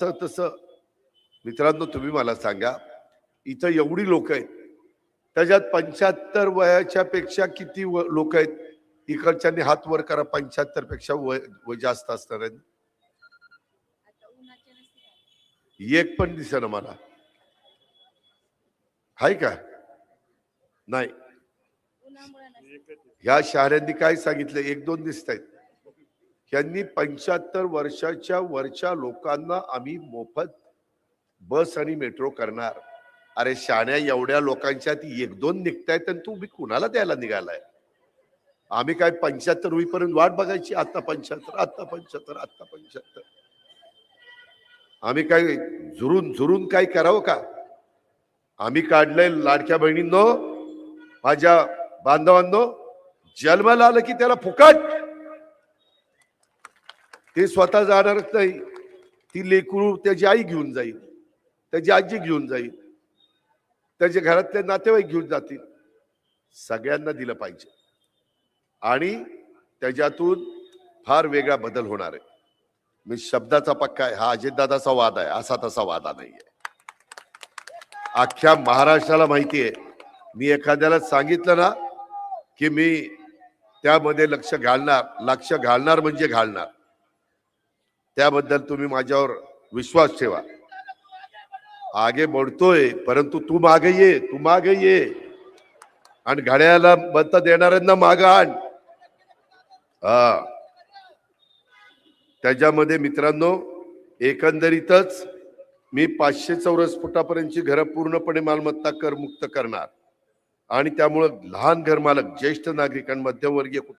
तर तसं. मित्रांनो तुम्ही मला सांगा इथं एवढी लोक आहेत. त्याच्यात पंच्याहत्तर वयाच्या पेक्षा किती लोक आहेत? इकडच्यांनी हात वर करा पंच्याहत्तरपेक्षा वय जास्त असणार आहेत. एक पण दिसेना मला. हाय का? नाही. ह्या शहरांनी काय सांगितलं? एक दोन दिसत आहेत यांनी पंच्याहत्तर वर्षाच्या वरच्या लोकांना आम्ही मोफत बस आणि मेट्रो करणार. अरे शाण्या एवढ्या लोकांच्या ती एक दोन निघतायत आणि तू मी कुणाला द्यायला निघालाय? आम्ही काय पंच्याहत्तर होईपर्यंत वाट बघायची? आत्ता पंच्याहत्तर आत्ता पंच्याहत्तर आत्ता पंच्याहत्तर. आम्ही काय झुरून झुरून काय करावं का? आम्ही काढलंय लाडक्या बहिणींनो माझ्या बांधवांनो जन्माला आलं की त्याला फुकट! ते स्वतः जाणारच नाही. ती लेकरू त्याची आई घेऊन जाईल. त्याची आजी घेऊन जाईल. त्याच्या घरातले नातेवाईक घेऊन जातील. सगळ्यांना दिलं पाहिजे. आणि त्याच्यातून फार वेगळा बदल होणार आहे. मी शब्दाचा पक्का आहे. हा अजितदादाचा वाद आहे. असा तसा वादा नाहीये. अख्ख्या महाराष्ट्राला माहिती आहे. मी एखाद्याला सांगितलं ना की मी त्यामध्ये लक्ष घालणार लक्ष घालणार म्हणजे घालणार. त्याबद्दल तुम्ही माझ्यावर विश्वास ठेवा. आगे बढतोय परंतु तू मागे ये तू मागे ये. आणि घड्याला मत देणाऱ्यांना माग आण. हा. त्याच्यामध्ये मित्रांनो एकंदरीतच मी पाचशे चौरस फुटापर्यंतची घरं पूर्णपणे मालमत्ता कर मुक्त करणार. आणि त्यामुळं लहान घरमालक ज्येष्ठ नागरिक मध्यमवर्गीय